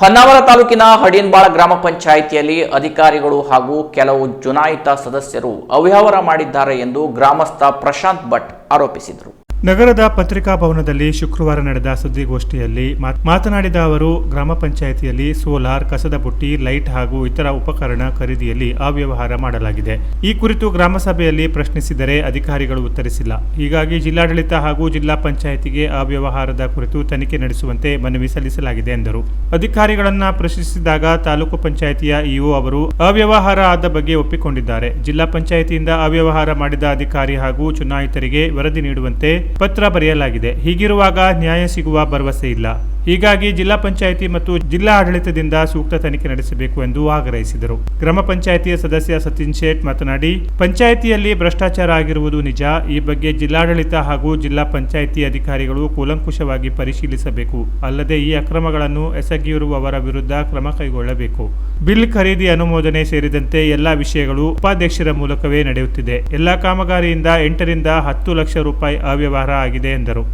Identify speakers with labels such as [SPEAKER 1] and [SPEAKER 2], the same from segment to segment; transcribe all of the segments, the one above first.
[SPEAKER 1] ಹೊನ್ನಾವರ ತಾಲೂಕಿನ ಹಡಿನ್ಬಾಳ ಗ್ರಾಮ ಪಂಚಾಯಿತಿಯಲ್ಲಿ ಅಧಿಕಾರಿಗಳು ಹಾಗೂ ಕೆಲವು ಚುನಾಯಿತ ಸದಸ್ಯರು ಅವ್ಯವಹಾರ ಮಾಡಿದ್ದಾರೆ ಎಂದು ಗ್ರಾಮಸ್ಥ ಪ್ರಶಾಂತ್ ಭಟ್ ಆರೋಪಿಸಿದರು.
[SPEAKER 2] ನಗರದ ಪತ್ರಿಕಾ ಭವನದಲ್ಲಿ ಶುಕ್ರವಾರ ನಡೆದ ಸುದ್ದಿಗೋಷ್ಠಿಯಲ್ಲಿ ಮಾತ್- ಮಾತನಾಡಿದ ಅವರು, ಗ್ರಾಮ ಪಂಚಾಯಿತಿಯಲ್ಲಿ ಸೋಲಾರ್, ಕಸದ ಬುಟ್ಟಿ, ಲೈಟ್ ಹಾಗೂ ಇತರ ಉಪಕರಣ ಖರೀದಿಯಲ್ಲಿ ಅವ್ಯವಹಾರ ಮಾಡಲಾಗಿದೆ. ಈ ಕುರಿತು ಗ್ರಾಮ ಸಭೆಯಲ್ಲಿ ಪ್ರಶ್ನಿಸಿದರೆ ಅಧಿಕಾರಿಗಳು ಉತ್ತರಿಸಿಲ್ಲ. ಹೀಗಾಗಿ ಜಿಲ್ಲಾಡಳಿತ ಹಾಗೂ ಜಿಲ್ಲಾ ಪಂಚಾಯಿತಿಗೆ ಅವ್ಯವಹಾರದ ಕುರಿತು ತನಿಖೆ ನಡೆಸುವಂತೆ ಮನವಿ ಸಲ್ಲಿಸಲಾಗಿದೆ ಎಂದರು. ಅಧಿಕಾರಿಗಳನ್ನ ಪ್ರಶ್ನಿಸಿದಾಗ ತಾಲೂಕು ಪಂಚಾಯಿತಿಯ ಇಒ ಅವರು ಅವ್ಯವಹಾರ ಆದ ಬಗ್ಗೆ ಒಪ್ಪಿಕೊಂಡಿದ್ದಾರೆ. ಜಿಲ್ಲಾ ಪಂಚಾಯಿತಿಯಿಂದ ಅವ್ಯವಹಾರ ಮಾಡಿದ ಅಧಿಕಾರಿ ಹಾಗೂ ಚುನಾಯಿತರಿಗೆ ವರದಿ ನೀಡುವಂತೆ ಪತ್ರ ಬರೆಯಲಾಗಿದೆ. ಹೀಗಿರುವಾಗ ನ್ಯಾಯ ಸಿಗುವ ಭರವಸೆ ಇಲ್ಲ. ಹೀಗಾಗಿ ಜಿಲ್ಲಾ ಪಂಚಾಯಿತಿ ಮತ್ತು ಜಿಲ್ಲಾ ಆಡಳಿತದಿಂದ ಸೂಕ್ತ ತನಿಖೆ ನಡೆಸಬೇಕು ಎಂದು ಆಗ್ರಹಿಸಿದರು. ಗ್ರಾಮ ಪಂಚಾಯಿತಿಯ ಸದಸ್ಯ ಸಚಿನ್ ಶೇಟ್ ಮಾತನಾಡಿ, ಪಂಚಾಯಿತಿಯಲ್ಲಿ ಭ್ರಷ್ಟಾಚಾರ ಆಗಿರುವುದು ನಿಜ. ಈ ಬಗ್ಗೆ ಜಿಲ್ಲಾಡಳಿತ ಹಾಗೂ ಜಿಲ್ಲಾ ಪಂಚಾಯಿತಿ ಅಧಿಕಾರಿಗಳು ಕೂಲಂಕುಷವಾಗಿ ಪರಿಶೀಲಿಸಬೇಕು. ಅಲ್ಲದೆ ಈ ಅಕ್ರಮಗಳನ್ನು ಎಸಗಿರುವವರ ವಿರುದ್ಧ ಕ್ರಮ ಕೈಗೊಳ್ಳಬೇಕು. ಬಿಲ್ ಖರೀದಿ ಅನುಮೋದನೆ ಸೇರಿದಂತೆ ಎಲ್ಲಾ ವಿಷಯಗಳು ಉಪಾಧ್ಯಕ್ಷರ ಮೂಲಕವೇ ನಡೆಯುತ್ತಿದೆ. ಎಲ್ಲಾ ಕಾಮಗಾರಿಯಿಂದ ಎಂಟರಿಂದ ಹತ್ತು ಲಕ್ಷ ರೂಪಾಯಿ ಅವ್ಯವಹಾರ ಆಗಿದೆ ಎಂದರು.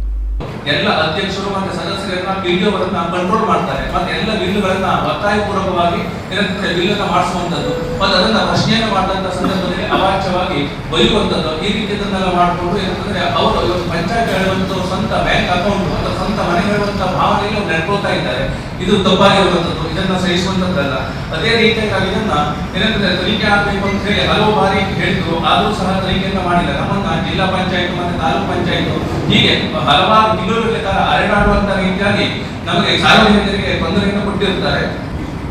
[SPEAKER 3] ಎಲ್ಲ ಅಧ್ಯಕ್ಷರು ಮತ್ತೆ ಸದಸ್ಯರನ್ನ ಬಿಲ್ಲುಗಳನ್ನ ಕಂಟ್ರೋಲ್ ಮಾಡ್ತಾರೆ. ಮತ್ತೆ ಎಲ್ಲ ಬಿಲ್ಗಳನ್ನ ಒತ್ತಾಯಪೂರ್ವಕವಾಗಿ ಏನಂತಂದ್ರೆ ಬಿಲ್ಲನ್ನು ಮಾಡಿಸುವಂತದ್ದು ಮತ್ತೆ ಅದನ್ನ ಪ್ರಶ್ನೆಯನ್ನು ಮಾಡಿದಂತ ಸಂದರ್ಭದಲ್ಲಿ ಅವಾಚ್ಯವಾಗಿ ಬೈಯುವಂತದ್ದು ಈ ರೀತಿಯದನ್ನೆಲ್ಲ ಮಾಡಿಕೊಂಡು ಏನಂತಂದ್ರೆ ಅವರು ಇವತ್ತು ಪಂಚಾಯತ್ ಹೇಳುವಂತ ಸ್ವಂತ ಬ್ಯಾಂಕ್ ಅಕೌಂಟ್ ಅಥವಾ ಸ್ವಂತ ಮನೆ ಹೇಳುವಂತ ಭಾವನೆಯಲ್ಲಿ ಅವ್ರು ನಡ್ಕೊಳ್ತಾ ಇದ್ದಾರೆ. ಇದು ತಪ್ಪಾಗಿರುವಂತದ್ದು, ಇದನ್ನ ಸಹಿಸುವಂತದ್ದಲ್ಲ. ಅದೇ ರೀತಿಯಾಗಿ ಇದನ್ನ ಏನಂತಂದ್ರೆ ತನಿಖೆ ಆಗಬೇಕು ಅಂತ ಹೇಳಿ ಹಲವು ಬಾರಿ ಹೇಳಿದ್ರು, ಆದರೂ ಸಹ ತನಿಖೆಯನ್ನ ಮಾಡಿಲ್ಲ. ನಮ್ಮನ್ನ ಜಿಲ್ಲಾ ಪಂಚಾಯತ್ ಮತ್ತೆ ತಾಲೂಕು ಪಂಚಾಯತ್ ಹೀಗೆ ಹಲವಾರು ತಿಂಗಳುಗಳ ಕಾಲ ಅರೆಡಾಡುವಂತ ರೀತಿಯಾಗಿ ನಮಗೆ ಸಾರ್ವಜನಿಕರಿಗೆ ತೊಂದರೆಯನ್ನು ಕೊಟ್ಟಿರ್ತಾರೆ.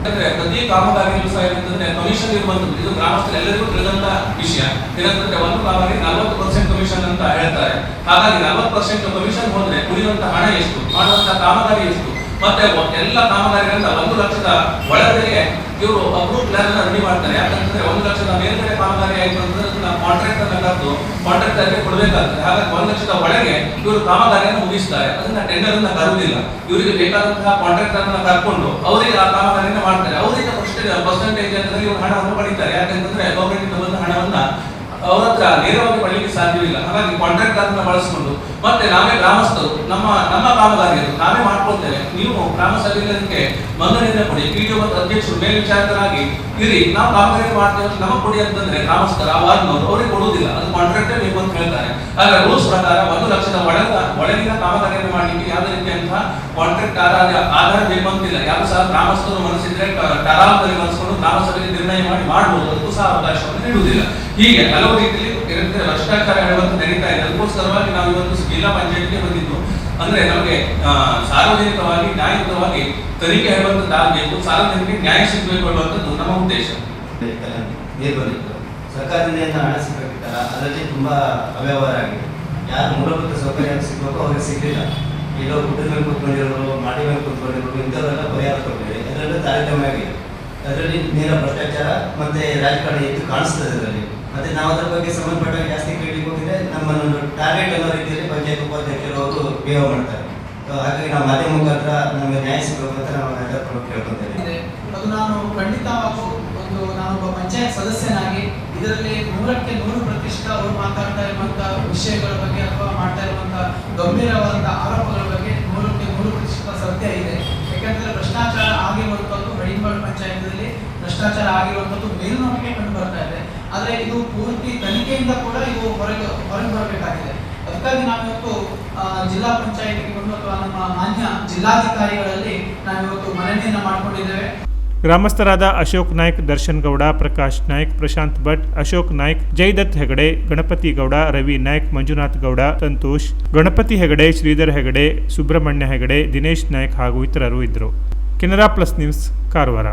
[SPEAKER 3] ಯಾಕಂದ್ರೆ ಪ್ರತಿ ಕಾಮಗಾರಿ ಸಹ ಏನಂತಂದ್ರೆ ಕಮಿಷನ್ ಇರುವಂತದ್ದು ಇದು ಗ್ರಾಮಸ್ಥರೆಲ್ಲರಿಗೂ ತಿಳಿದಂತ ವಿಷಯ. ಏನಂತಂದ್ರೆ ಒಂದು ಕಾಮಗಾರಿ ನಲವತ್ತು ಪರ್ಸೆಂಟ್ ಕಮಿಷನ್ ಅಂತ ಹೇಳ್ತಾರೆ. ಹಾಗಾಗಿ ನಲವತ್ತು ಪರ್ಸೆಂಟ್ ಕಮಿಷನ್ ಹೋದ್ರೆ ಉಳಿದಂತ ಹಣ ಎಷ್ಟು? ಮಾಡುವಂತ ಕಾಮಗಾರಿ ಎಷ್ಟು? ಮತ್ತೆ ಎಲ್ಲ ಕಾಮಗಾರಿಗಳಿಂದ ಒಂದು ಲಕ್ಷದ ಒಳಗಡೆಗೆ ಇವರು ಅಪ್ರೂವ್ ಪ್ಲಾನ್ ಅನ್ನ ರೆಡಿ ಮಾಡ್ತಾರೆ. ಯಾಕಂತಂದ್ರೆ ಒಂದು ಲಕ್ಷದ ಮೇಲ್ಗಡೆ ಕಾಮಗಾರಿ ಆಯ್ತು ಅಂತಂದ್ರೆ ಕಾಂಟ್ರಾಕ್ಟ್ ಅನ್ನ ಕರೆದು ಕಾಂಟ್ರಾಕ್ಟ್ ಅಲ್ಲೇ ಕೊಡಬೇಕಾಗ್ತದೆ. ಹಾಗಾಗಿ ಒಂದು ಲಕ್ಷದ ಒಳಗೆ ಇವರು ಕಾಮಗಾರಿಯನ್ನು ಮುಗಿಸ್ತಾರೆ. ಅದನ್ನ ಟೆಂಡರ್ ಅನ್ನ ಕರುವುದಿಲ್ಲ ಇವರಿಗೆ ಬೇಕಾದಂತಹ ಕಾಂಟ್ರಾಕ್ಟ್ ಅನ್ನ ಕರ್ಕೊಂಡು ಅವರಿಗೆ ಆ ಕಾಮಗಾರಿಯನ್ನು ಮಾಡ್ತಾರೆ. ಅವರಿಗೆ ಪರ್ಸೆಂಟೇಜ್ ಅಂತಂದ್ರೆ ಇವರು ಹಣವನ್ನು ಪಡಿತಾರೆ. ಯಾಕಂತಂದ್ರೆ ಗೌರ್ಮೆಂಟ್ ಬಂದ ಹಣವನ್ನ ಅವ್ರ ಹತ್ರ ನೇರವಾಗಿ ಪಡಲಿಕ್ಕೆ ಸಾಧ್ಯವಿಲ್ಲ. ಹಾಗಾಗಿ ಕಾಂಟ್ರಾಕ್ಟ್ ಅಂತ ಬಳಸಿಕೊಂಡು ಮತ್ತೆ ನಾವೇ ಗ್ರಾಮಸ್ಥರು, ನಮ್ಮ ನಮ್ಮ ಕಾಮಗಾರಿ ಅದು ನಾವೇ ಮಾಡ್ಕೊಳ್ತೇವೆ. ನೀವು ಗ್ರಾಮ ಸಭೆಗೆ ಮಂಗನೆಯನ್ನ ಕೊಡಿ ಪಿಡಿಒ ಮತ್ತು ಅಧ್ಯಕ್ಷರು ಮೇಲ್ವಿಚಾರಕರಾಗಿ ಇರಿ. ನಾವು ಕಾಮಗಾರಿ ಮಾಡ್ತೇವೆ ಅಂತ ನಮಗೆ ಕೊಡಿ ಅಂತಂದ್ರೆ ಗ್ರಾಮಸ್ಥರ, ಆ ವಾರ್ಡ್ನವರು ಅವರಿಗೆ ಕೊಡುವುದಿಲ್ಲ. ಅದು ಕಾಂಟ್ರಾಕ್ಟೇ ಬೇಕು ಅಂತ ಹೇಳ್ತಾರೆ. ಆದರೆ ರೂಲ್ಸ್ ಪ್ರಕಾರ ಒಂದು ಲಕ್ಷದ ಒಳಗ, ಒಳಗಿನ ಕಾಮಗಾರಿಯನ್ನು ಮಾಡಲಿಕ್ಕೆ ಯಾವುದೇ ರೀತಿಯಂತಹ ಕಾಂಟ್ರಾಕ್ಟ್ ಆಧಾರ ಆಧಾರ ಬೇಕು ಅಂತಿಲ್ಲ. ಯಾರು ಸಹ ಗ್ರಾಮಸ್ಥರು ಮನಸ್ಸಿದ್ರೆ ಟರಾಮದಲ್ಲಿ ಮನಸ್ಕೊಂಡು ಗ್ರಾಮ ಸಭೆಗೆ ನಿರ್ಣಯ ಮಾಡಿ ಮಾಡಬಹುದು ಅದಕ್ಕೂ ಸಹ ಅವಕಾಶವನ್ನು ನೀಡುವುದಿಲ್ಲ. ಹೀಗೆ ಹಲವು ರೀತಿಯಲ್ಲಿ ಏನಂದ್ರೆ ಭ್ರಷ್ಟಾಚಾರ ಹೇಳುವಂತ ನಡೀತಾ ಇದೆ. ಅದಕ್ಕೋಸ್ಕರವಾಗಿ ನಾವು ಇವತ್ತು ಜಿಲ್ಲಾ ಪಂಚಾಯತ್ಗೆ ಬಂದಿದ್ದು. ಅಂದ್ರೆ ನಮಗೆ ಸಾರ್ವಜನಿಕವಾಗಿ, ನ್ಯಾಯಯುತವಾಗಿ ತನಿಖೆ ಹೇಳುವಂತದ್ದಾಗಬೇಕು ಸಾರ್ವಜನಿಕರಿಗೆ ನ್ಯಾಯ ಸಿಗಬೇಕು ಅನ್ನುವಂಥದ್ದು ನಮ್ಮ ಉದ್ದೇಶ.
[SPEAKER 4] ಸರ್ಕಾರದಿಂದ ಹಣ ಸಿಗಬೇಕಿತ್ತಲ್ಲ, ಅದರಲ್ಲಿ ತುಂಬಾ ಅವ್ಯವಹಾರ ಆಗಿದೆ. ಯಾರು ಮೂಲಭೂತ ಸೌಕರ್ಯ ಸಿಗಬೇಕು, ಅವ್ರಿಗೆ ಸಿಗಲಿಲ್ಲ. ಈಗ ಗುಡ್ಡದ ಮೇಲೆ ಕುತ್ಕೊಂಡಿರೋರು ಮಾಡಿ ಮೇಲೆ ಕುತ್ಕೊಂಡಿರೋರು, ಇಂಥವರೆಲ್ಲ ಪರಿಹಾರ ಕೊಟ್ಟಿದೆ ಅದರಲ್ಲೂ ತಾರತಮ್ಯ ಆಗಿದೆ. ಅದರಲ್ಲಿ ನೇರ ಭ್ರಷ್ಟಾಚಾರ ಮತ್ತೆ ರಾಜಕಾರಣ ಎದ್ದು ಕಾಣಿಸ್ತದೆ ಅದರಲ್ಲಿ. ಮತ್ತೆ ನಾವು ಅದರ ಬಗ್ಗೆ ಸಂಬಂಧಪಟ್ಟ ಜಾಸ್ತಿ ಕೇಳಲಿಕ್ಕೆ ಹೋಗಿದ್ರೆ ನಮ್ಮನ್ನೊಂದು ಟಾರ್ಗೆಟ್ ಅನ್ನೋ ರೀತಿಯಲ್ಲಿ ಪಂಚಾಯತ್ ಉಪಾಧ್ಯಕ್ಷರು ಅವರು ಬಿಹೇವ್ ಮಾಡ್ತಾರೆ. ಹಾಗಾಗಿ ನಾವು ಮಾಧ್ಯಮ ಮುಖಾಂತರ ನಮಗೆ ನ್ಯಾಯ ಸಿಗಬೇಕು ಅಂತ ನಾವು ಕೇಳ್ಕೊತೇವೆ
[SPEAKER 5] ಅದು ನಾನು ಖಂಡಿತವಾಗೂ ಒಂದು ನಾನೊಬ್ಬ ಪಂಚಾಯತ್ ಸದಸ್ಯನಾಗಿ ಇದರಲ್ಲಿ ನೂರಕ್ಕೆ ನೂರು ಪ್ರತಿಶತ ಅವರು ಮಾತಾಡ್ತಾ ಇರುವಂತ ವಿಷಯಗಳ ಬಗ್ಗೆ ಅಥವಾ ಮಾಡ್ತಾ ಇರುವಂತ ಗಂಭೀರವಾದಂತ ಆರೋಪಗಳ ಬಗ್ಗೆ ನೂರಕ್ಕೆ ನೂರು ಪ್ರತಿಶತ ಸತ್ಯ ಇದೆ. ಯಾಕಂದ್ರೆ ಭ್ರಷ್ಟಾಚಾರ ಆಗಿರುವಂತದ್ದು ಹಡಿಂಬಾಳ್ ಪಂಚಾಯತ್ನಲ್ಲಿ ಭ್ರಷ್ಟಾಚಾರ ಆಗಿರುವಂತದ್ದು ಮೇಲ್ನೋಟಕ್ಕೆ ಕಂಡು ಬರ್ತಾ ಇದೆ. ಆದ್ರೆ ಇದು ಪೂರ್ತಿ ತನಿಖೆಯಿಂದ ಕೂಡ ಇದು ಹೊರಗೆ ಹೊರಗೆ ಬರಬೇಕಾಗಿದೆ. ಅದಕ್ಕಾಗಿ ನಾವಿವತ್ತು ಜಿಲ್ಲಾ ಪಂಚಾಯತ್ಗೆ ಬಂದು ಅಥವಾ ನಮ್ಮ ಮಾನ್ಯ ಜಿಲ್ಲಾಧಿಕಾರಿಗಳಲ್ಲಿ ನಾವಿವತ್ತು ಮನವಿಯನ್ನು ಮಾಡಿಕೊಂಡಿದ್ದೇವೆ.
[SPEAKER 2] ಗ್ರಾಮಸ್ಥರಾದ ಅಶೋಕ್ ನಾಯ್ಕ್, ದರ್ಶನ್ ಗೌಡ, ಪ್ರಕಾಶ್ ನಾಯ್ಕ್, ಪ್ರಶಾಂತ್ ಭಟ್, ಅಶೋಕ್ ನಾಯ್ಕ್ ಜಯದತ್ ಹೆಗಡೆ, ಗಣಪತಿ ಗೌಡ, ರವಿ ನಾಯ್ಕ್, ಮಂಜುನಾಥ್ ಗೌಡ, ಸಂತೋಷ್, ಗಣಪತಿ ಹೆಗಡೆ, ಶ್ರೀಧರ್ ಹೆಗಡೆ, ಸುಬ್ರಹ್ಮಣ್ಯ ಹೆಗಡೆ, ದಿನೇಶ್ ನಾಯ್ಕ್ ಹಾಗೂ ಇತರರು ಇದ್ದರು. Canara plus news, Karwar.